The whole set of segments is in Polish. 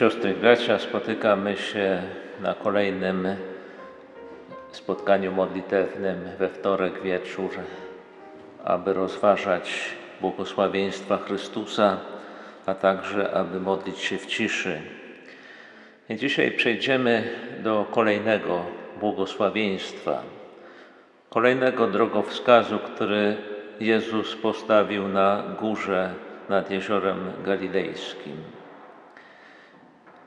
Siostry bracia, spotykamy się na kolejnym spotkaniu modlitewnym we wtorek wieczór, aby rozważać błogosławieństwa Chrystusa, a także aby modlić się w ciszy. I dzisiaj przejdziemy do kolejnego błogosławieństwa, kolejnego drogowskazu, który Jezus postawił na górze nad jeziorem galilejskim.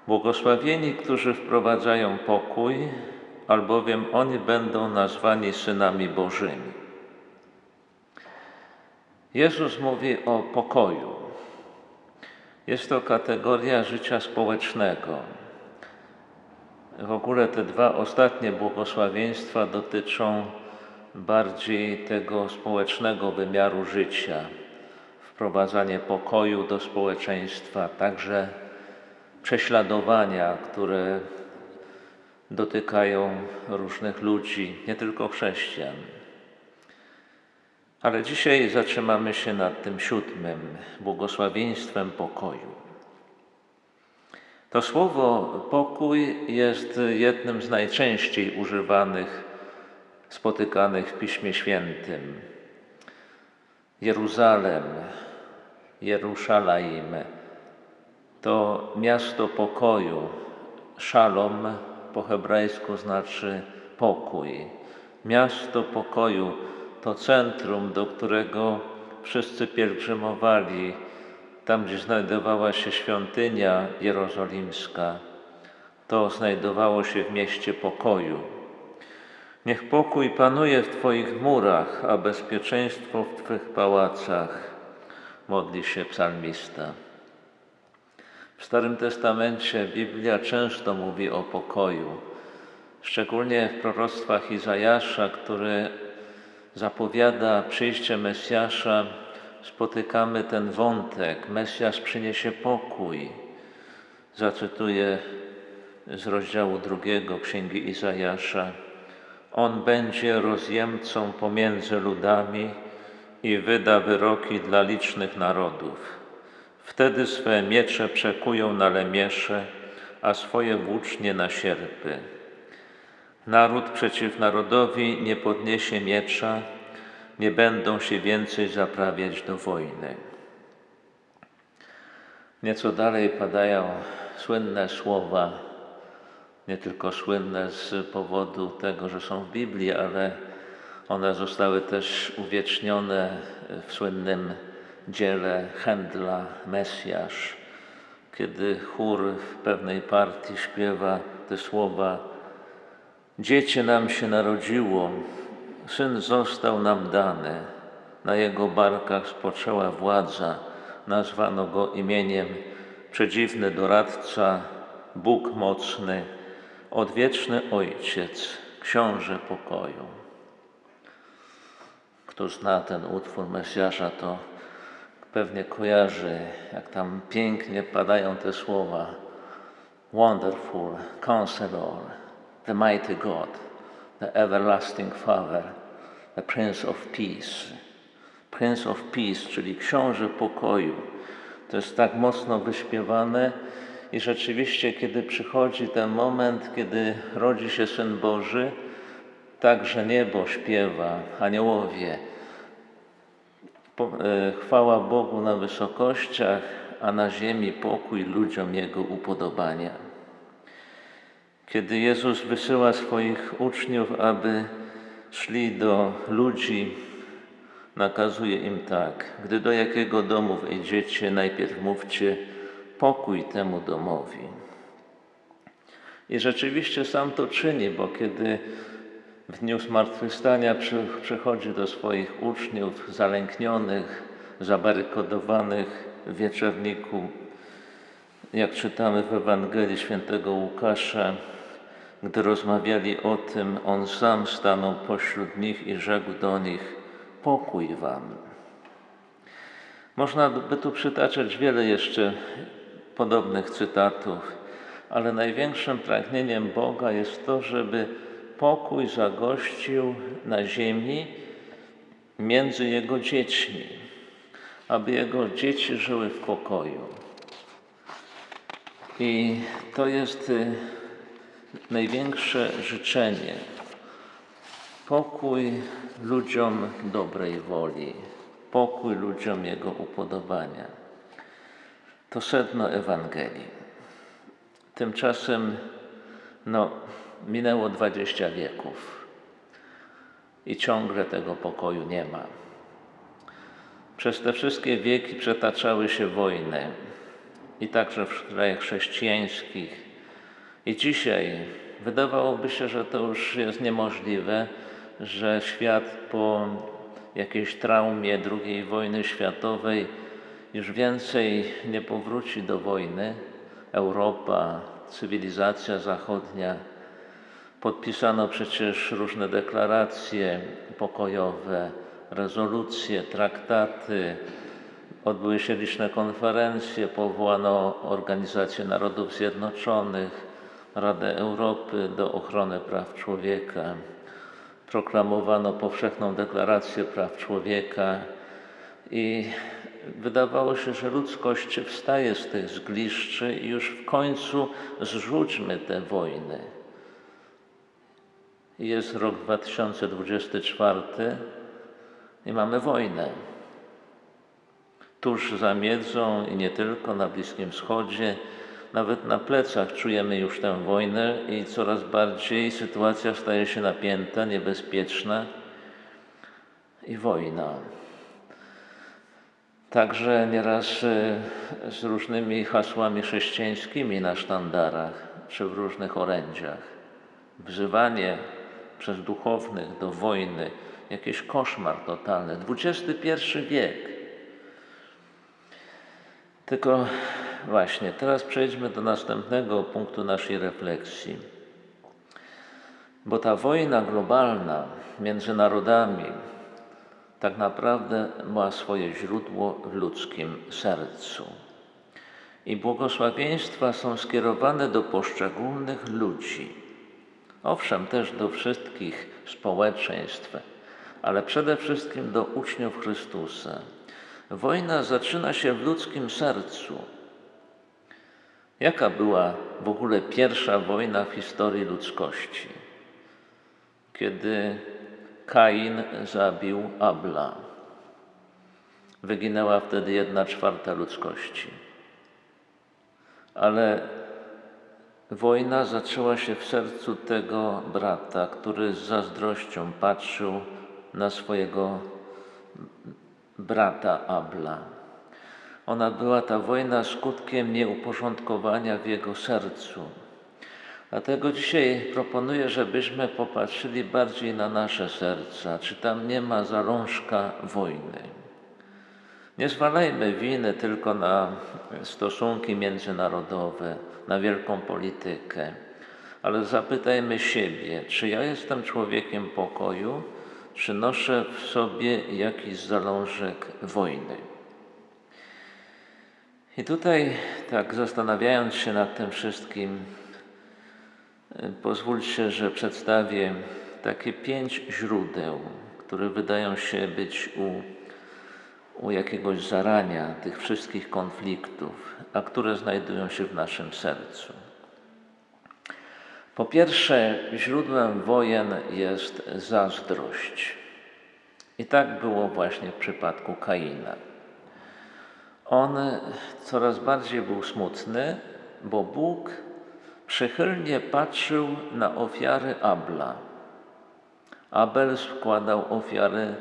Błogosławieni, którzy wprowadzają pokój, albowiem oni będą nazwani synami Bożymi. Jezus mówi o pokoju. Jest to kategoria życia społecznego. W ogóle te dwa ostatnie błogosławieństwa dotyczą bardziej tego społecznego wymiaru życia, wprowadzanie pokoju do społeczeństwa, także prześladowania, które dotykają różnych ludzi, nie tylko chrześcijan. Ale dzisiaj zatrzymamy się nad tym siódmym błogosławieństwem pokoju. To słowo pokój jest jednym z najczęściej używanych, spotykanych w Piśmie Świętym. Jeruzalem, Jeruszalaim to miasto pokoju. Szalom po hebrajsku znaczy pokój. Miasto pokoju to centrum, do którego wszyscy pielgrzymowali, tam gdzie znajdowała się świątynia jerozolimska. To znajdowało się w mieście pokoju. Niech pokój panuje w Twoich murach, a bezpieczeństwo w Twych pałacach, modli się psalmista. W Starym Testamencie Biblia często mówi o pokoju, szczególnie w proroctwach Izajasza, który zapowiada przyjście Mesjasza, spotykamy ten wątek. Mesjasz przyniesie pokój. Zacytuję z rozdziału drugiego Księgi Izajasza. On będzie rozjemcą pomiędzy ludami i wyda wyroki dla licznych narodów. Wtedy swe miecze przekują na lemiesze, a swoje włócznie na sierpy. Naród przeciw narodowi nie podniesie miecza, nie będą się więcej zaprawiać do wojny. Nieco dalej padają słynne słowa, nie tylko słynne z powodu tego, że są w Biblii, ale one zostały też uwiecznione w słynnym dziele Händla Mesjasz, kiedy chór w pewnej partii śpiewa te słowa Dziecię nam się narodziło, syn został nam dany, na jego barkach spoczęła władza, nazwano go imieniem Przedziwny Doradca, Bóg Mocny, Odwieczny Ojciec, Książę Pokoju. Kto zna ten utwór Mesjasza, to pewnie kojarzy, jak tam pięknie padają te słowa. Wonderful Counselor, the Mighty God, the Everlasting Father, the Prince of Peace. Prince of Peace, czyli Książę Pokoju. To jest tak mocno wyśpiewane i rzeczywiście, kiedy przychodzi ten moment, kiedy rodzi się Syn Boży, także niebo śpiewa, aniołowie, chwała Bogu na wysokościach, a na ziemi pokój ludziom Jego upodobania. Kiedy Jezus wysyła swoich uczniów, aby szli do ludzi, nakazuje im tak: Gdy do jakiego domu wejdziecie, najpierw mówcie pokój temu domowi. I rzeczywiście sam to czyni, bo kiedy w dniu zmartwychwstania przychodzi do swoich uczniów zalęknionych, zabarykodowanych w wieczorniku. Jak czytamy w Ewangelii świętego Łukasza, gdy rozmawiali o tym, on sam stanął pośród nich i rzekł do nich: Pokój wam. Można by tu przytaczać wiele jeszcze podobnych cytatów, ale największym pragnieniem Boga jest to, żeby pokój zagościł na ziemi między Jego dziećmi, aby Jego dzieci żyły w pokoju. I to jest y, największe życzenie. Pokój ludziom dobrej woli, pokój ludziom Jego upodobania. To sedno Ewangelii. Tymczasem no, minęło 20 wieków i ciągle tego pokoju nie ma. Przez te wszystkie wieki przetaczały się wojny i także w krajach chrześcijańskich. I dzisiaj wydawałoby się, że to już jest niemożliwe, że świat po jakiejś traumie II wojny światowej już więcej nie powróci do wojny. Europa, cywilizacja zachodnia. Podpisano przecież różne deklaracje pokojowe, rezolucje, traktaty. Odbyły się liczne konferencje, powołano Organizację Narodów Zjednoczonych, Radę Europy do ochrony praw człowieka. Proklamowano powszechną deklarację praw człowieka i wydawało się, że ludzkość wstaje z tych zgliszczy i już w końcu zrzućmy te wojny. Jest rok 2024 i mamy wojnę. Tuż za miedzą i nie tylko na Bliskim Wschodzie, nawet na plecach czujemy już tę wojnę i coraz bardziej sytuacja staje się napięta, niebezpieczna i wojna. Także nieraz y, z różnymi hasłami chrześcijańskimi na sztandarach czy w różnych orędziach. Wzywanie przez duchownych do wojny, jakiś koszmar totalny. XXI wiek. Tylko właśnie, teraz przejdźmy do następnego punktu naszej refleksji. Bo ta wojna globalna między narodami tak naprawdę ma swoje źródło w ludzkim sercu. I błogosławieństwa są skierowane do poszczególnych ludzi. Owszem, też do wszystkich społeczeństw, ale przede wszystkim do uczniów Chrystusa. Wojna zaczyna się w ludzkim sercu. Jaka była w ogóle pierwsza wojna w historii ludzkości? Kiedy Kain zabił Abla. Wyginęła wtedy jedna czwarta ludzkości. Ale wojna zaczęła się w sercu tego brata, który z zazdrością patrzył na swojego brata Abla. Ona była ta wojna skutkiem nieuporządkowania w jego sercu Dlatego dzisiaj proponuję, żebyśmy popatrzyli bardziej na nasze serca, czy tam nie ma zalążka wojny. Nie zwalajmy winy tylko na stosunki międzynarodowe, na wielką politykę, ale zapytajmy siebie, czy ja jestem człowiekiem pokoju, czy noszę w sobie jakiś zalążek wojny. I tutaj, tak zastanawiając się nad tym wszystkim, Pozwólcie, że przedstawię takie pięć źródeł, które wydają się być u, u jakiegoś zarania tych wszystkich konfliktów, a które znajdują się w naszym sercu. Po pierwsze, źródłem wojen jest zazdrość. I tak było właśnie w przypadku Kaina. On coraz bardziej był smutny, bo Bóg przychylnie patrzył na ofiary Abla. Abel składał ofiary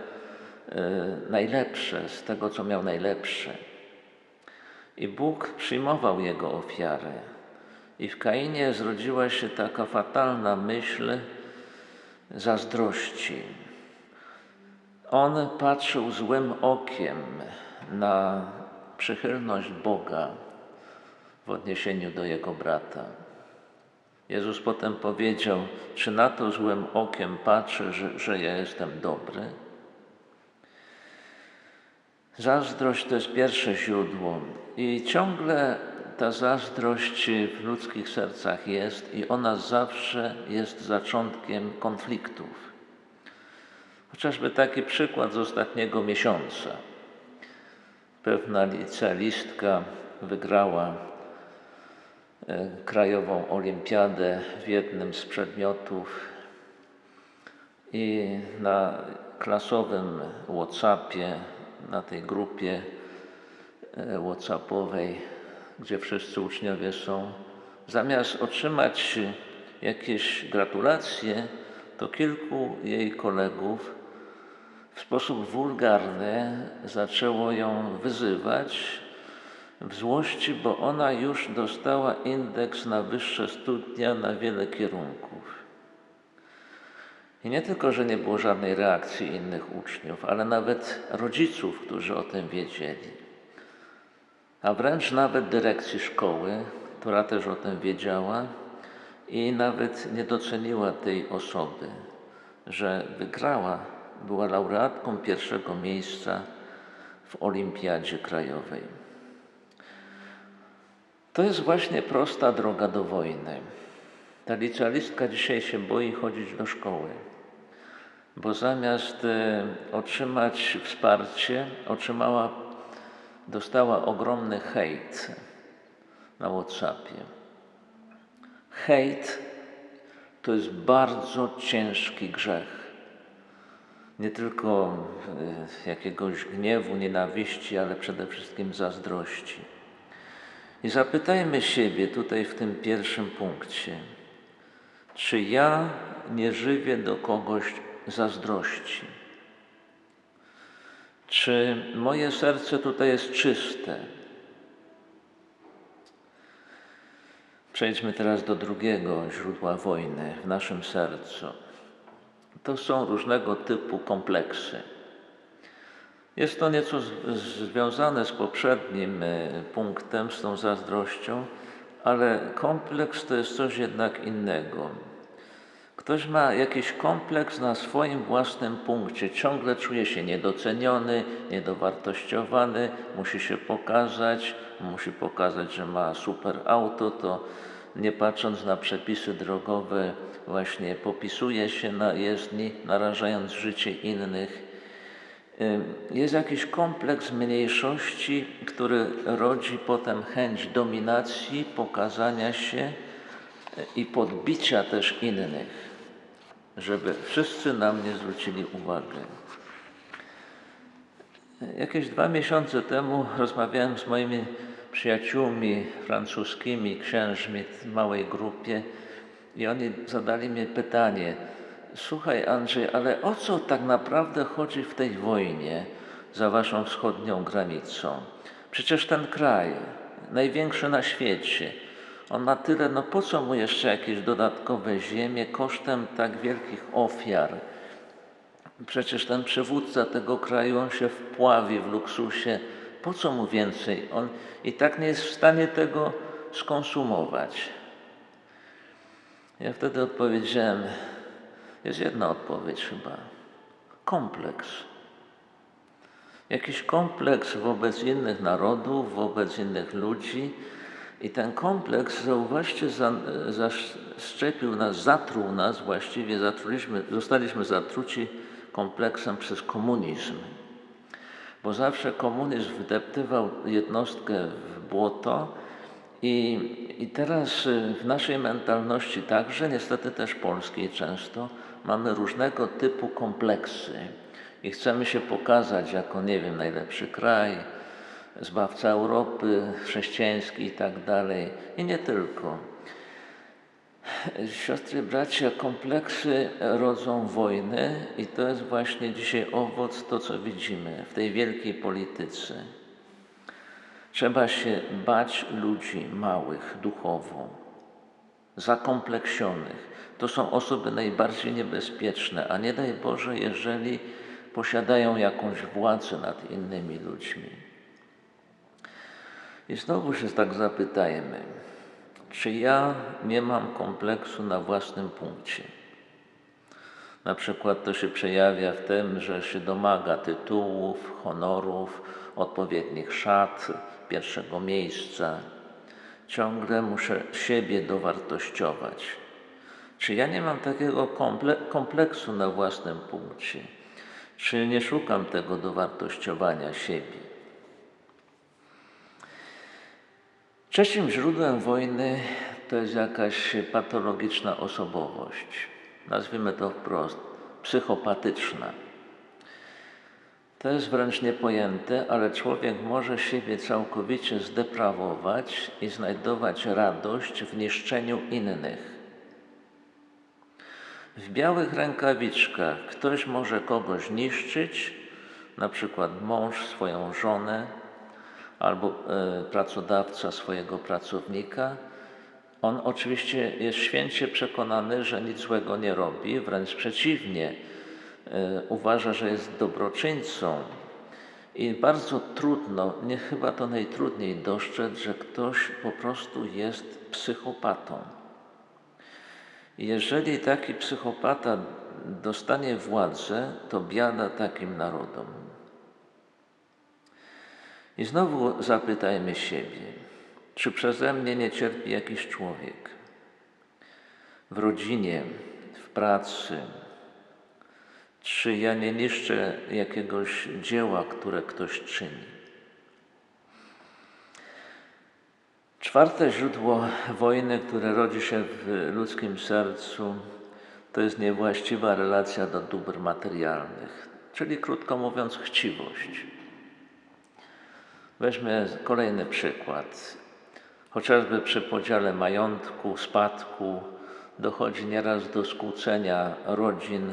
najlepsze, z tego co miał najlepsze. I Bóg przyjmował jego ofiary. I w Kainie zrodziła się taka fatalna myśl zazdrości. On patrzył złym okiem na przychylność Boga w odniesieniu do jego brata. Jezus potem powiedział: Czy na to złym okiem patrzę, że, że ja jestem dobry? Zazdrość to jest pierwsze źródło i ciągle ta zazdrość w ludzkich sercach jest i ona zawsze jest zaczątkiem konfliktów. Chociażby taki przykład z ostatniego miesiąca. Pewna licealistka wygrała e, krajową olimpiadę w jednym z przedmiotów i na klasowym WhatsAppie, na tej grupie e, WhatsAppowej, gdzie wszyscy uczniowie są, zamiast otrzymać jakieś gratulacje, to kilku jej kolegów w sposób wulgarny zaczęło ją wyzywać w złości, bo ona już dostała indeks na wyższe studia na wiele kierunków. I nie tylko, że nie było żadnej reakcji innych uczniów, ale nawet rodziców, którzy o tym wiedzieli. A wręcz nawet dyrekcji szkoły, która też o tym wiedziała i nawet nie doceniła tej osoby, że wygrała, była laureatką pierwszego miejsca w Olimpiadzie Krajowej. To jest właśnie prosta droga do wojny. Ta licealistka dzisiaj się boi chodzić do szkoły, bo zamiast e, otrzymać wsparcie, otrzymała, dostała ogromny hejt na WhatsAppie. Hejt to jest bardzo ciężki grzech. Nie tylko e, jakiegoś gniewu, nienawiści, ale przede wszystkim zazdrości. I zapytajmy siebie tutaj w tym pierwszym punkcie, czy ja nie żywię do kogoś zazdrości? Czy moje serce tutaj jest czyste? Przejdźmy teraz do drugiego źródła wojny w naszym sercu. To są różnego typu kompleksy. Jest to nieco związane z poprzednim e, punktem, z tą zazdrością, ale kompleks to jest coś jednak innego. Ktoś ma jakiś kompleks na swoim własnym punkcie, ciągle czuje się niedoceniony, niedowartościowany, musi się pokazać, musi pokazać, że ma super auto, to nie patrząc na przepisy drogowe, właśnie popisuje się na jezdni, narażając życie innych. Jest jakiś kompleks mniejszości, który rodzi potem chęć dominacji, pokazania się i podbicia też innych, żeby wszyscy na mnie zwrócili uwagę. Jakieś dwa miesiące temu rozmawiałem z moimi przyjaciółmi francuskimi, księżmi w małej grupie i oni zadali mi pytanie, Słuchaj, Andrzej, ale o co tak naprawdę chodzi w tej wojnie za waszą wschodnią granicą? Przecież ten kraj, największy na świecie, on ma tyle, no po co mu jeszcze jakieś dodatkowe ziemie kosztem tak wielkich ofiar? Przecież ten przywódca tego kraju, on się wpławi w luksusie. Po co mu więcej? On i tak nie jest w stanie tego skonsumować. Ja wtedy odpowiedziałem, jest jedna odpowiedź chyba. Kompleks. Jakiś kompleks wobec innych narodów, wobec innych ludzi. I ten kompleks, zauważcie, zaszczepił nas, zatruł nas właściwie, zatruliśmy, zostaliśmy zatruci kompleksem przez komunizm. Bo zawsze komunizm wdeptywał jednostkę w błoto, i, I teraz w naszej mentalności także, niestety też polskiej często, mamy różnego typu kompleksy i chcemy się pokazać jako, nie wiem, najlepszy kraj, zbawca Europy, chrześcijański i tak dalej. I nie tylko. Siostry, bracia, kompleksy rodzą wojny i to jest właśnie dzisiaj owoc to, co widzimy w tej wielkiej polityce. Trzeba się bać ludzi małych duchowo, zakompleksionych, to są osoby najbardziej niebezpieczne, a nie daj Boże, jeżeli posiadają jakąś władzę nad innymi ludźmi. I znowu się tak zapytajmy, czy ja nie mam kompleksu na własnym punkcie? Na przykład to się przejawia w tym, że się domaga tytułów, honorów, odpowiednich szat, pierwszego miejsca. Ciągle muszę siebie dowartościować. Czy ja nie mam takiego kompleksu na własnym punkcie? Czy nie szukam tego dowartościowania siebie? Trzecim źródłem wojny to jest jakaś patologiczna osobowość. Nazwijmy to wprost psychopatyczna. To jest wręcz niepojęte, ale człowiek może siebie całkowicie zdeprawować i znajdować radość w niszczeniu innych. W białych rękawiczkach ktoś może kogoś niszczyć, na przykład mąż swoją żonę albo e, pracodawca swojego pracownika. On oczywiście jest święcie przekonany, że nic złego nie robi, wręcz przeciwnie, e, uważa, że jest dobroczyńcą. I bardzo trudno, nie chyba to najtrudniej dostrzec, że ktoś po prostu jest psychopatą. Jeżeli taki psychopata dostanie władzę, to biada takim narodom. I znowu zapytajmy siebie, czy przeze mnie nie cierpi jakiś człowiek w rodzinie, w pracy, czy ja nie niszczę jakiegoś dzieła, które ktoś czyni. Czwarte źródło wojny, które rodzi się w ludzkim sercu, to jest niewłaściwa relacja do dóbr materialnych, czyli krótko mówiąc, chciwość. Weźmy kolejny przykład. Chociażby przy podziale majątku, spadku dochodzi nieraz do skłócenia rodzin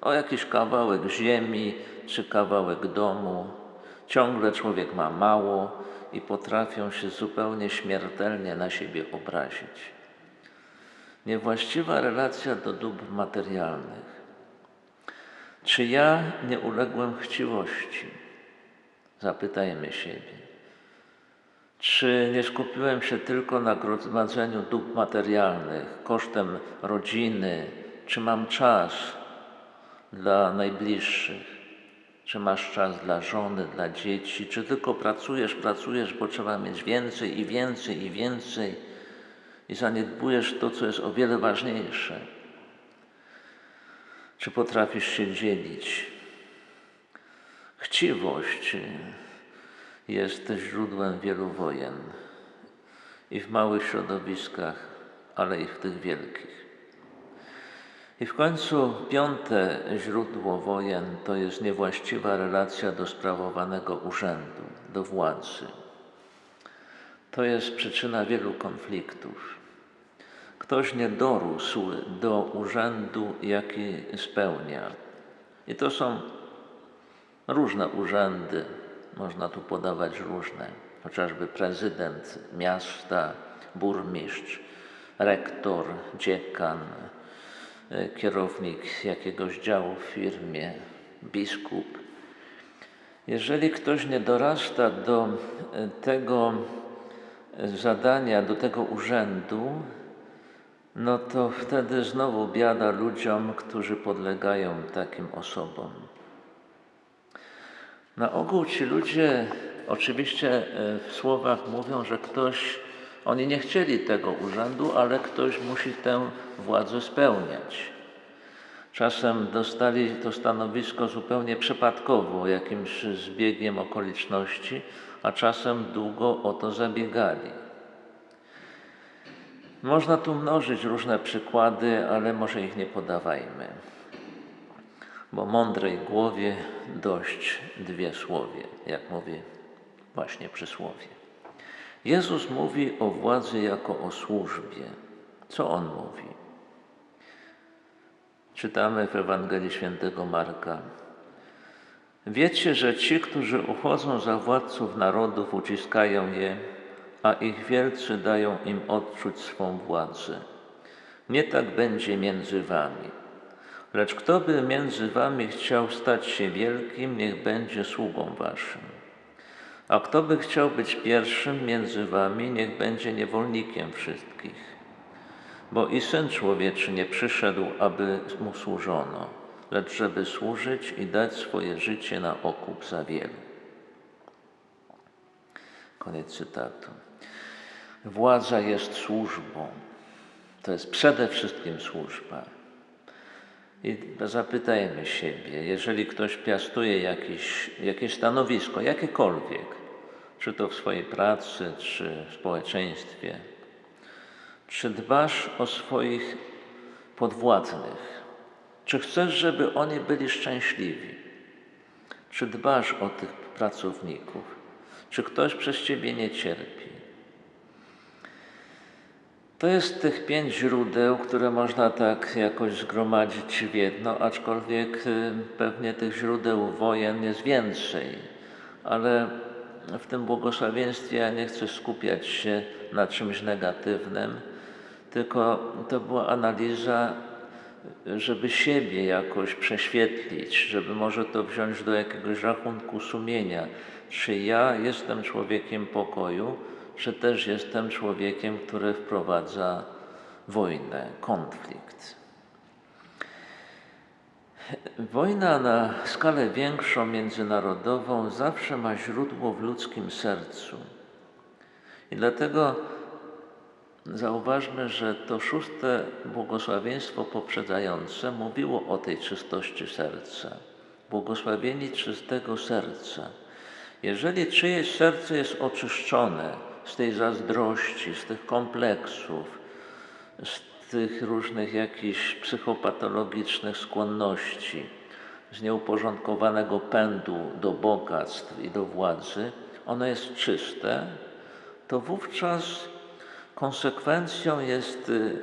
o jakiś kawałek ziemi czy kawałek domu. Ciągle człowiek ma mało i potrafią się zupełnie śmiertelnie na siebie obrazić. Niewłaściwa relacja do dóbr materialnych. Czy ja nie uległem chciwości? Zapytajmy siebie. Czy nie skupiłem się tylko na gromadzeniu dóbr materialnych kosztem rodziny? Czy mam czas dla najbliższych? Czy masz czas dla żony, dla dzieci? Czy tylko pracujesz, pracujesz, bo trzeba mieć więcej i więcej i więcej i zaniedbujesz to, co jest o wiele ważniejsze? Czy potrafisz się dzielić? Chciwość jest źródłem wielu wojen i w małych środowiskach, ale i w tych wielkich. I w końcu piąte źródło wojen to jest niewłaściwa relacja do sprawowanego urzędu, do władzy. To jest przyczyna wielu konfliktów. Ktoś nie dorósł do urzędu, jaki spełnia. I to są różne urzędy, można tu podawać różne, chociażby prezydent miasta, burmistrz, rektor, dziekan, E, kierownik jakiegoś działu w firmie, biskup. Jeżeli ktoś nie dorasta do e, tego e, zadania, do tego urzędu, no to wtedy znowu biada ludziom, którzy podlegają takim osobom. Na ogół ci ludzie oczywiście w słowach mówią, że ktoś oni nie chcieli tego urzędu, ale ktoś musi tę władzę spełniać. Czasem dostali to stanowisko zupełnie przypadkowo, jakimś zbiegiem okoliczności, a czasem długo o to zabiegali. Można tu mnożyć różne przykłady, ale może ich nie podawajmy, bo mądrej głowie dość dwie słowie, jak mówi właśnie przysłowie. Jezus mówi o władzy jako o służbie. Co on mówi? Czytamy w Ewangelii Świętego Marka. Wiecie, że ci, którzy uchodzą za władców narodów, uciskają je, a ich wielcy dają im odczuć swą władzę. Nie tak będzie między wami. Lecz kto by między wami chciał stać się wielkim, niech będzie sługą waszym. A kto by chciał być pierwszym między wami, niech będzie niewolnikiem wszystkich. Bo i Syn Człowieczy nie przyszedł, aby mu służono, lecz żeby służyć i dać swoje życie na okup za wielu. Koniec cytatu. Władza jest służbą. To jest przede wszystkim służba. I zapytajmy siebie, jeżeli ktoś piastuje jakieś, jakieś stanowisko, jakiekolwiek, czy to w swojej pracy, czy w społeczeństwie. Czy dbasz o swoich podwładnych? Czy chcesz, żeby oni byli szczęśliwi? Czy dbasz o tych pracowników? Czy ktoś przez ciebie nie cierpi? To jest tych pięć źródeł, które można tak jakoś zgromadzić w jedno, aczkolwiek y, pewnie tych źródeł wojen jest więcej. Ale w tym błogosławieństwie ja nie chcę skupiać się na czymś negatywnym, tylko to była analiza, żeby siebie jakoś prześwietlić, żeby może to wziąć do jakiegoś rachunku sumienia. Czy ja jestem człowiekiem pokoju, czy też jestem człowiekiem, który wprowadza wojnę, konflikt. Wojna na skalę większą, międzynarodową, zawsze ma źródło w ludzkim sercu. I dlatego zauważmy, że to szóste błogosławieństwo poprzedzające mówiło o tej czystości serca. Błogosławieni czystego serca. Jeżeli czyjeś serce jest oczyszczone, z tej zazdrości, z tych kompleksów, z tych różnych jakichś psychopatologicznych skłonności, z nieuporządkowanego pędu do bogactw i do władzy, ono jest czyste, to wówczas konsekwencją jest y,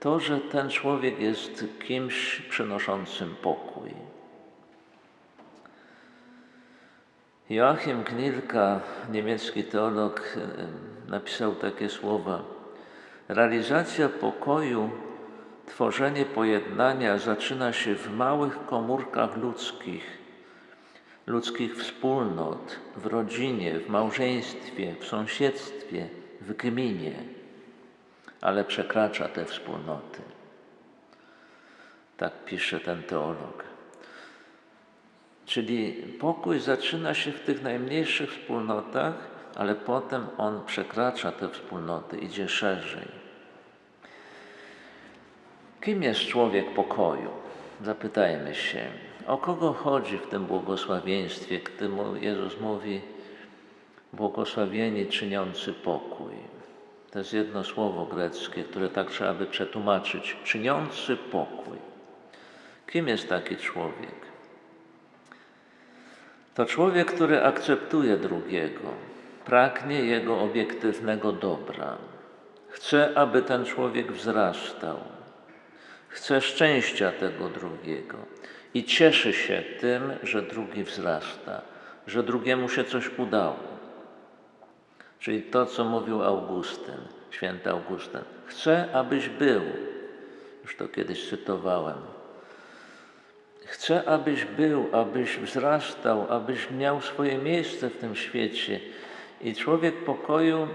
to, że ten człowiek jest kimś przynoszącym pokój. Joachim Knilka, niemiecki teolog, napisał takie słowa. Realizacja pokoju, tworzenie pojednania zaczyna się w małych komórkach ludzkich, ludzkich wspólnot, w rodzinie, w małżeństwie, w sąsiedztwie, w gminie, ale przekracza te wspólnoty. Tak pisze ten teolog. Czyli pokój zaczyna się w tych najmniejszych wspólnotach, ale potem on przekracza te wspólnoty, idzie szerzej. Kim jest człowiek pokoju? Zapytajmy się, o kogo chodzi w tym błogosławieństwie, gdy Jezus mówi błogosławieni czyniący pokój. To jest jedno słowo greckie, które tak trzeba by przetłumaczyć. Czyniący pokój. Kim jest taki człowiek? To człowiek, który akceptuje drugiego, pragnie jego obiektywnego dobra. Chce, aby ten człowiek wzrastał. Chce szczęścia tego drugiego i cieszy się tym, że drugi wzrasta, że drugiemu się coś udało. Czyli to, co mówił Augustyn, święty Augustyn. Chcę, abyś był, już to kiedyś cytowałem, Chcę, abyś był, abyś wzrastał, abyś miał swoje miejsce w tym świecie. I człowiek pokoju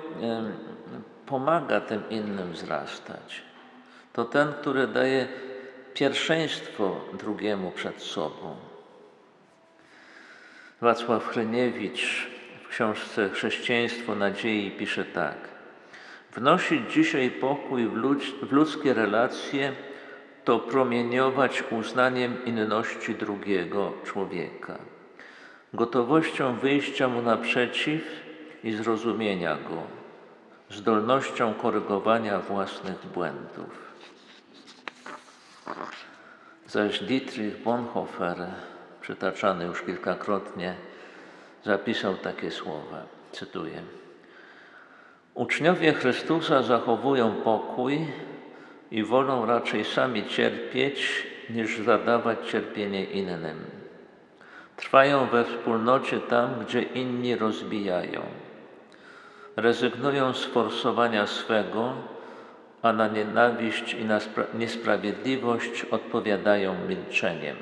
pomaga tym innym wzrastać. To ten, który daje pierwszeństwo drugiemu przed sobą. Wacław Hryniewicz w książce Chrześcijaństwo nadziei pisze tak. Wnosić dzisiaj pokój w, ludz w ludzkie relacje to promieniować uznaniem inności drugiego człowieka, gotowością wyjścia mu naprzeciw i zrozumienia go, zdolnością korygowania własnych błędów. Zaś Dietrich Bonhoeffer, przytaczany już kilkakrotnie, zapisał takie słowa, cytuję. Uczniowie Chrystusa zachowują pokój, i wolą raczej sami cierpieć, niż zadawać cierpienie innym. Trwają we wspólnocie tam, gdzie inni rozbijają. Rezygnują z forsowania swego, a na nienawiść i na niesprawiedliwość odpowiadają milczeniem.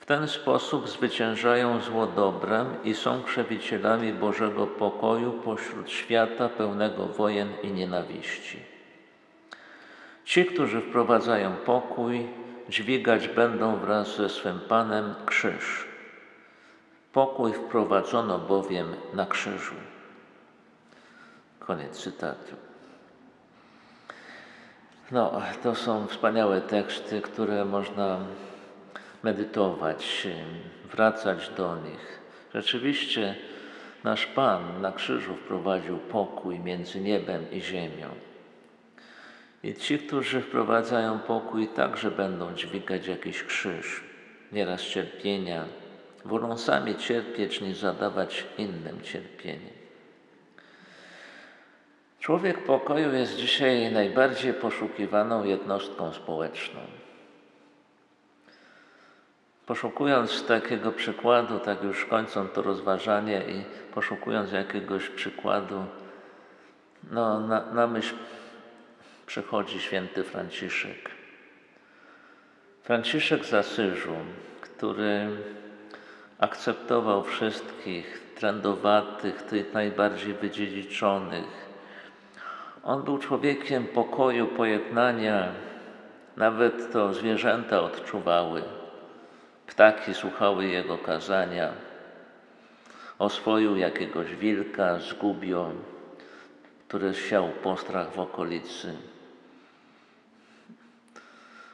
W ten sposób zwyciężają zło dobrem i są krzewicielami Bożego pokoju pośród świata pełnego wojen i nienawiści. Ci, którzy wprowadzają pokój, dźwigać będą wraz ze swym Panem krzyż. Pokój wprowadzono bowiem na krzyżu. Koniec cytatu. No, to są wspaniałe teksty, które można medytować, wracać do nich. Rzeczywiście Nasz Pan na krzyżu wprowadził pokój między niebem i ziemią. I ci, którzy wprowadzają pokój, także będą dźwigać jakiś krzyż, nieraz cierpienia, wolą sami cierpieć, niż zadawać innym cierpienie. Człowiek pokoju jest dzisiaj najbardziej poszukiwaną jednostką społeczną. Poszukując takiego przykładu, tak już kończąc to rozważanie i poszukując jakiegoś przykładu, no, na, na myśl przychodzi święty Franciszek. Franciszek z Asyżu, który akceptował wszystkich trendowatych, tych najbardziej wydziedziczonych. On był człowiekiem pokoju, pojednania, nawet to zwierzęta odczuwały. Ptaki słuchały jego kazania. Oswoił jakiegoś wilka, zgubił, który siał postrach w okolicy.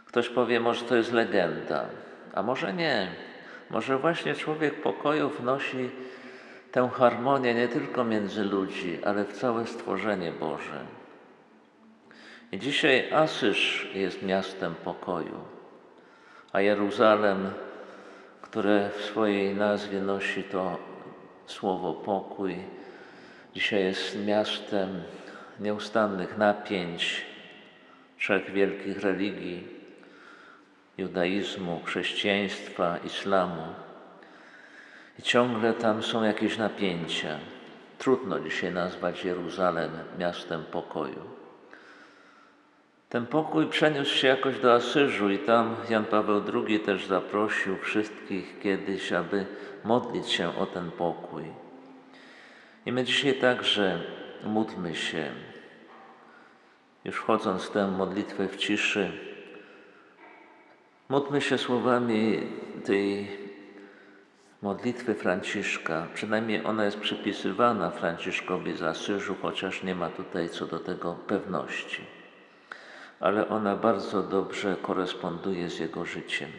Ktoś powie, może to jest legenda, a może nie. Może właśnie człowiek pokoju wnosi tę harmonię nie tylko między ludzi, ale w całe stworzenie Boże. I dzisiaj Asyż jest miastem pokoju, a Jeruzalem, które w swojej nazwie nosi to słowo pokój, dzisiaj jest miastem nieustannych napięć trzech wielkich religii judaizmu, chrześcijaństwa, islamu. I ciągle tam są jakieś napięcia. Trudno dzisiaj nazwać Jeruzalem miastem pokoju. Ten pokój przeniósł się jakoś do Asyżu i tam Jan Paweł II też zaprosił wszystkich kiedyś, aby modlić się o ten pokój. I my dzisiaj także módlmy się, już wchodząc w tę modlitwę w ciszy, módlmy się słowami tej modlitwy Franciszka. Przynajmniej ona jest przypisywana Franciszkowi z Asyżu, chociaż nie ma tutaj co do tego pewności. Ale ona bardzo dobrze koresponduje z jego życiem.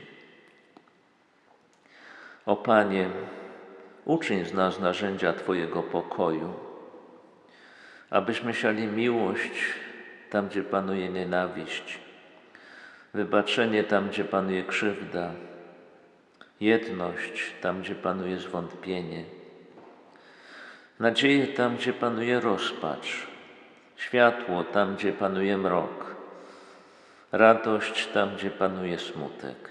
O Panie, uczyń z nas narzędzia Twojego pokoju, abyśmy siali miłość tam, gdzie panuje nienawiść, wybaczenie tam, gdzie panuje krzywda, jedność tam, gdzie panuje zwątpienie, nadzieję tam, gdzie panuje rozpacz, światło tam, gdzie panuje mrok, radość tam, gdzie panuje smutek.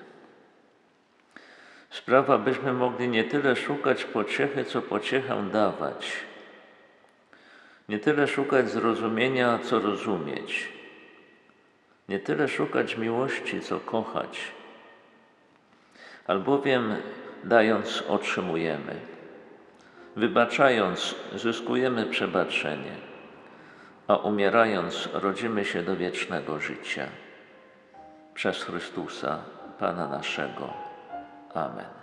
Sprawa, byśmy mogli nie tyle szukać pociechy, co pociechę dawać. Nie tyle szukać zrozumienia, co rozumieć. Nie tyle szukać miłości, co kochać. Albowiem dając, otrzymujemy. Wybaczając, zyskujemy przebaczenie, a umierając, rodzimy się do wiecznego życia. Przez Chrystusa, Pana naszego. Amen.